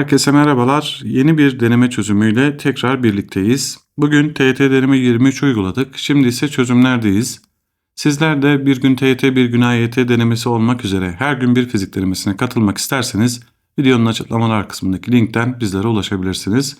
Herkese merhabalar. Yeni bir deneme çözümüyle tekrar birlikteyiz. Bugün TYT deneme 23 uyguladık. Şimdi ise çözümlerdeyiz. Sizler de bir gün TYT bir gün AYT denemesi olmak üzere her gün bir fizik denemesine katılmak isterseniz videonun açıklamalar kısmındaki linkten bizlere ulaşabilirsiniz.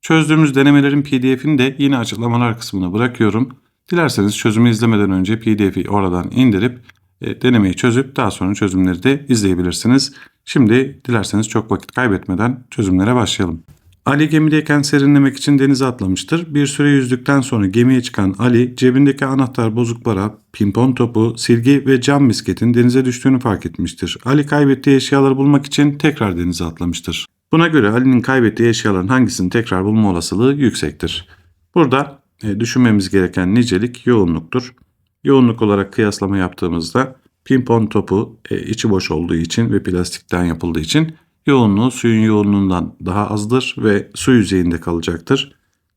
Çözdüğümüz denemelerin pdf'ini de yine açıklamalar kısmına bırakıyorum. Dilerseniz çözümü izlemeden önce pdf'i oradan indirip e, denemeyi çözüp daha sonra çözümleri de izleyebilirsiniz. Şimdi dilerseniz çok vakit kaybetmeden çözümlere başlayalım. Ali gemideyken serinlemek için denize atlamıştır. Bir süre yüzdükten sonra gemiye çıkan Ali cebindeki anahtar bozuk para, pimpon topu, silgi ve cam misketin denize düştüğünü fark etmiştir. Ali kaybettiği eşyaları bulmak için tekrar denize atlamıştır. Buna göre Ali'nin kaybettiği eşyaların hangisini tekrar bulma olasılığı yüksektir. Burada e, düşünmemiz gereken nicelik yoğunluktur. Yoğunluk olarak kıyaslama yaptığımızda pimpon topu e, içi boş olduğu için ve plastikten yapıldığı için yoğunluğu suyun yoğunluğundan daha azdır ve su yüzeyinde kalacaktır.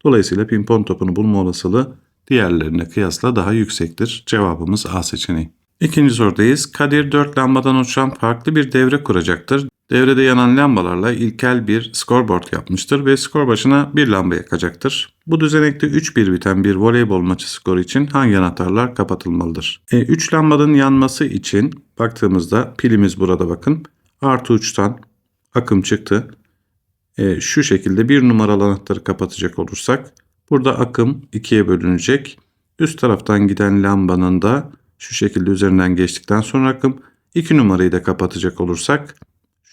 Dolayısıyla pimpon topunu bulma olasılığı diğerlerine kıyasla daha yüksektir. Cevabımız A seçeneği. İkinci sorudayız. Kadir 4 lambadan oluşan farklı bir devre kuracaktır. Devrede yanan lambalarla ilkel bir scoreboard yapmıştır ve skor başına bir lamba yakacaktır. Bu düzenekte 3-1 biten bir voleybol maçı skoru için hangi anahtarlar kapatılmalıdır? 3 e, lambanın yanması için baktığımızda pilimiz burada bakın. Artı uçtan akım çıktı. E, şu şekilde bir numaralı anahtarı kapatacak olursak burada akım ikiye bölünecek. Üst taraftan giden lambanın da şu şekilde üzerinden geçtikten sonra akım 2 numarayı da kapatacak olursak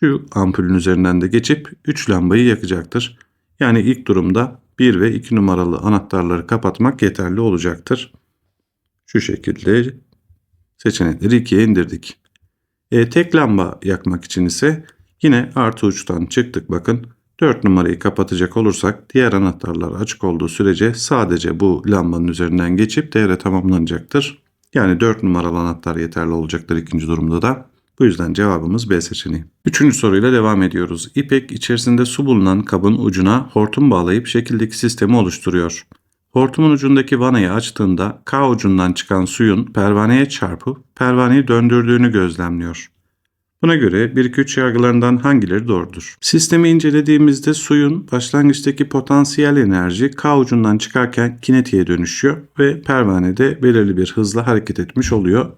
şu ampulün üzerinden de geçip 3 lambayı yakacaktır. Yani ilk durumda 1 ve 2 numaralı anahtarları kapatmak yeterli olacaktır. Şu şekilde seçenekleri 2'ye indirdik. E, tek lamba yakmak için ise yine artı uçtan çıktık bakın. 4 numarayı kapatacak olursak diğer anahtarlar açık olduğu sürece sadece bu lambanın üzerinden geçip devre tamamlanacaktır. Yani 4 numaralı anahtar yeterli olacaktır ikinci durumda da. Bu yüzden cevabımız B seçeneği. Üçüncü soruyla devam ediyoruz. İpek içerisinde su bulunan kabın ucuna hortum bağlayıp şekildeki sistemi oluşturuyor. Hortumun ucundaki vanayı açtığında K ucundan çıkan suyun pervaneye çarpıp pervaneyi döndürdüğünü gözlemliyor. Buna göre 1-2-3 yargılarından hangileri doğrudur? Sistemi incelediğimizde suyun başlangıçtaki potansiyel enerji K ucundan çıkarken kinetiğe dönüşüyor ve pervanede belirli bir hızla hareket etmiş oluyor.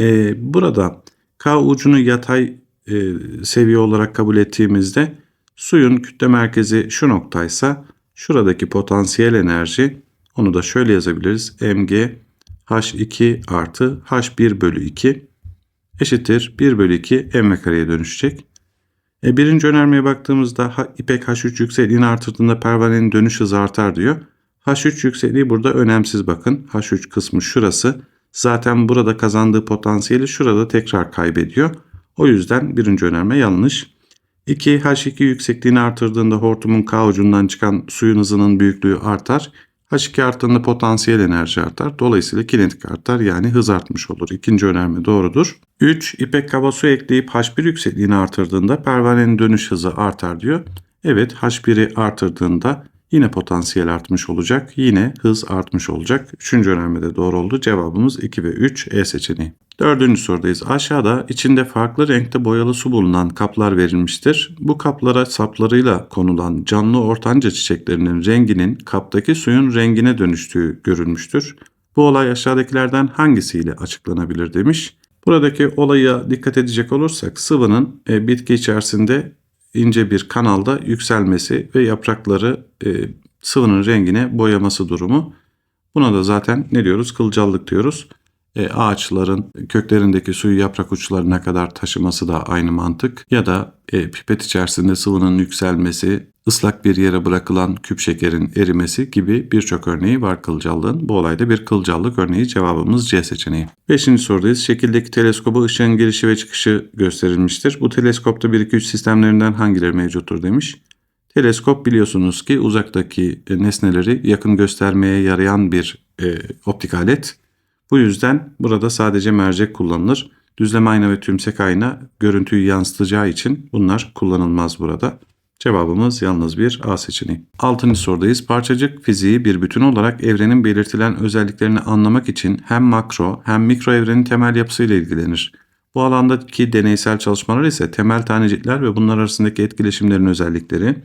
Ee, burada K ucunu yatay e, seviye olarak kabul ettiğimizde suyun kütle merkezi şu noktaysa şuradaki potansiyel enerji onu da şöyle yazabiliriz. mg h2 artı h1 bölü 2 eşittir 1 bölü 2 mv kareye dönüşecek. E, birinci önermeye baktığımızda ipek H3 yüksekliğini artırdığında pervanenin dönüş hızı artar diyor. H3 yüksekliği burada önemsiz bakın. H3 kısmı şurası. Zaten burada kazandığı potansiyeli şurada tekrar kaybediyor. O yüzden birinci önerme yanlış. 2 H2 yüksekliğini artırdığında hortumun K ucundan çıkan suyun hızının büyüklüğü artar. H2 arttığında potansiyel enerji artar. Dolayısıyla kinetik artar yani hız artmış olur. İkinci önerme doğrudur. 3. İpek kaba su ekleyip H1 yüksekliğini artırdığında pervanenin dönüş hızı artar diyor. Evet H1'i artırdığında Yine potansiyel artmış olacak. Yine hız artmış olacak. Üçüncü önermede doğru oldu. Cevabımız 2 ve 3 E seçeneği. Dördüncü sorudayız. Aşağıda içinde farklı renkte boyalı su bulunan kaplar verilmiştir. Bu kaplara saplarıyla konulan canlı ortanca çiçeklerinin renginin kaptaki suyun rengine dönüştüğü görülmüştür. Bu olay aşağıdakilerden hangisiyle açıklanabilir demiş. Buradaki olaya dikkat edecek olursak sıvının e, bitki içerisinde ince bir kanalda yükselmesi ve yaprakları e, sıvının rengine boyaması durumu. Buna da zaten ne diyoruz? Kılcallık diyoruz. E, ağaçların köklerindeki suyu yaprak uçlarına kadar taşıması da aynı mantık. Ya da e, pipet içerisinde sıvının yükselmesi, ıslak bir yere bırakılan küp şekerin erimesi gibi birçok örneği var kılcallığın. Bu olayda bir kılcallık örneği cevabımız C seçeneği. Beşinci sorudayız. Şekildeki teleskoba ışığın girişi ve çıkışı gösterilmiştir. Bu teleskopta 1-2-3 sistemlerinden hangileri mevcuttur demiş. Teleskop biliyorsunuz ki uzaktaki nesneleri yakın göstermeye yarayan bir e, optik alet. Bu yüzden burada sadece mercek kullanılır. Düzleme ayna ve tümsek ayna görüntüyü yansıtacağı için bunlar kullanılmaz burada. Cevabımız yalnız bir A seçeneği. Altıncı sorudayız. Parçacık fiziği bir bütün olarak evrenin belirtilen özelliklerini anlamak için hem makro hem mikro evrenin temel yapısıyla ilgilenir. Bu alandaki deneysel çalışmalar ise temel tanecikler ve bunlar arasındaki etkileşimlerin özellikleri,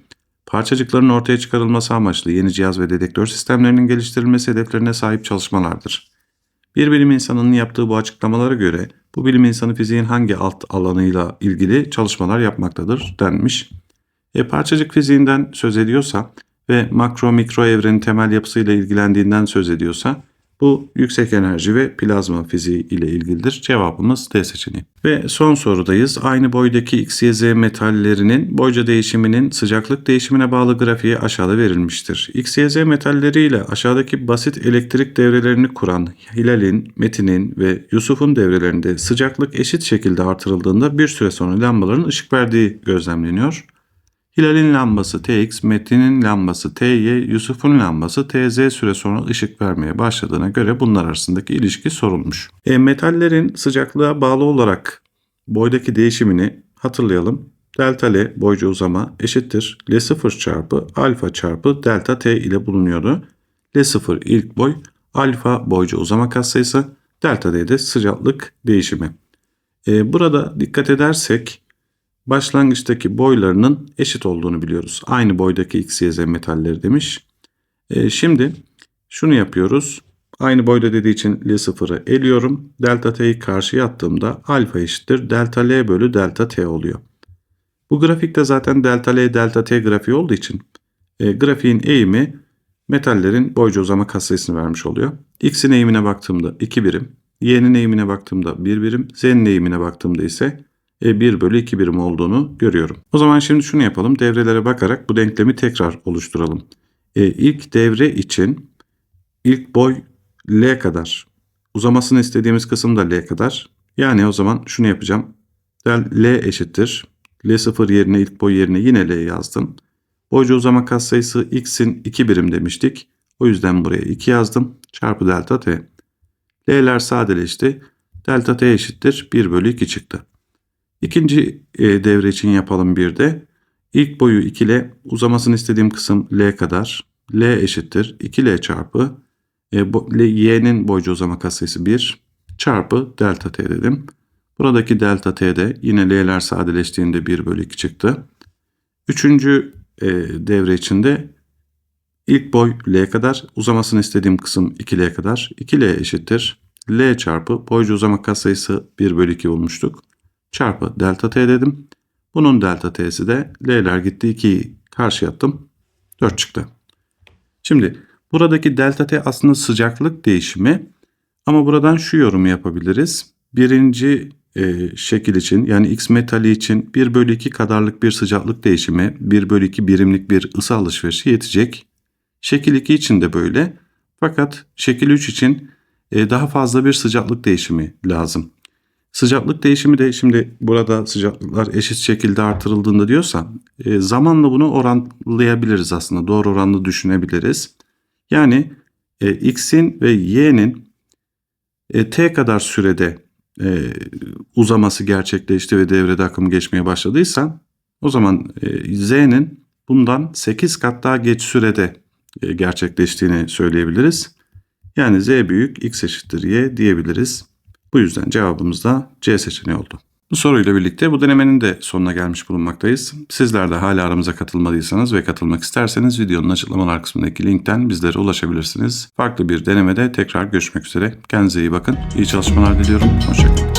parçacıkların ortaya çıkarılması amaçlı yeni cihaz ve dedektör sistemlerinin geliştirilmesi hedeflerine sahip çalışmalardır. Bir bilim insanının yaptığı bu açıklamalara göre bu bilim insanı fiziğin hangi alt alanıyla ilgili çalışmalar yapmaktadır denmiş. E, parçacık fiziğinden söz ediyorsa ve makro mikro evrenin temel yapısıyla ilgilendiğinden söz ediyorsa bu yüksek enerji ve plazma fiziği ile ilgilidir. Cevabımız D seçeneği. Ve son sorudayız. Aynı boydaki X, Y, Z metallerinin boyca değişiminin sıcaklık değişimine bağlı grafiği aşağıda verilmiştir. X, Y, Z metalleriyle aşağıdaki basit elektrik devrelerini kuran Hilal'in, Metin'in ve Yusuf'un devrelerinde sıcaklık eşit şekilde artırıldığında bir süre sonra lambaların ışık verdiği gözlemleniyor. Hilal'in lambası TX, Metin'in lambası TY, Yusuf'un lambası TZ süre sonra ışık vermeye başladığına göre bunlar arasındaki ilişki sorulmuş. E, metallerin sıcaklığa bağlı olarak boydaki değişimini hatırlayalım. Delta L boyca uzama eşittir L0 çarpı alfa çarpı delta T ile bulunuyordu. L0 ilk boy, alfa boyca uzama katsayısı, delta D de sıcaklık değişimi. E, burada dikkat edersek başlangıçtaki boylarının eşit olduğunu biliyoruz. Aynı boydaki X, Y, Z metalleri demiş. E, şimdi şunu yapıyoruz. Aynı boyda dediği için L0'ı eliyorum. Delta T'yi karşıya attığımda alfa eşittir. Delta L bölü delta T oluyor. Bu grafikte zaten delta L delta T grafiği olduğu için e, grafiğin eğimi metallerin boyca uzama katsayısını vermiş oluyor. X'in eğimine baktığımda 2 birim, Y'nin eğimine baktığımda 1 birim, Z'nin eğimine baktığımda ise 1 bölü 2 birim olduğunu görüyorum. O zaman şimdi şunu yapalım. Devrelere bakarak bu denklemi tekrar oluşturalım. E, ilk devre için ilk boy L kadar. Uzamasını istediğimiz kısım da L kadar. Yani o zaman şunu yapacağım. Del L eşittir. L0 yerine ilk boy yerine yine L yazdım. Boyca uzama katsayısı x'in 2 birim demiştik. O yüzden buraya 2 yazdım. Çarpı delta t. L'ler sadeleşti. Delta t eşittir 1 bölü 2 çıktı. İkinci e, devre için yapalım bir de. İlk boyu 2 L, uzamasını istediğim kısım L kadar. L eşittir 2L çarpı e, Y'nin boyca uzama katsayısı 1 çarpı delta T dedim. Buradaki delta T de yine L'ler sadeleştiğinde 1 bölü 2 çıktı. Üçüncü e, devre içinde ilk boy L kadar, uzamasını istediğim kısım 2L kadar. 2L eşittir L çarpı boyca uzama katsayısı 1 bölü 2 bulmuştuk çarpı delta t dedim. Bunun delta t'si de l'ler gitti 2'yi karşı attım. 4 çıktı. Şimdi buradaki delta t aslında sıcaklık değişimi ama buradan şu yorumu yapabiliriz. Birinci e, şekil için yani x metali için 1 bölü 2 kadarlık bir sıcaklık değişimi 1 bölü 2 birimlik bir ısı alışverişi yetecek. Şekil 2 için de böyle. Fakat şekil 3 için e, daha fazla bir sıcaklık değişimi lazım. Sıcaklık değişimi de şimdi burada sıcaklıklar eşit şekilde artırıldığında diyorsa e, zamanla bunu oranlayabiliriz aslında. Doğru oranlı düşünebiliriz. Yani e, x'in ve y'nin e, t kadar sürede e, uzaması gerçekleşti ve devrede akım geçmeye başladıysa o zaman e, z'nin bundan 8 kat daha geç sürede e, gerçekleştiğini söyleyebiliriz. Yani z büyük x eşittir y diyebiliriz. Bu yüzden cevabımız da C seçeneği oldu. Bu soruyla birlikte bu denemenin de sonuna gelmiş bulunmaktayız. Sizler de hala aramıza katılmadıysanız ve katılmak isterseniz videonun açıklamalar kısmındaki linkten bizlere ulaşabilirsiniz. Farklı bir denemede tekrar görüşmek üzere. Kendinize iyi bakın. İyi çalışmalar diliyorum. Hoşçakalın.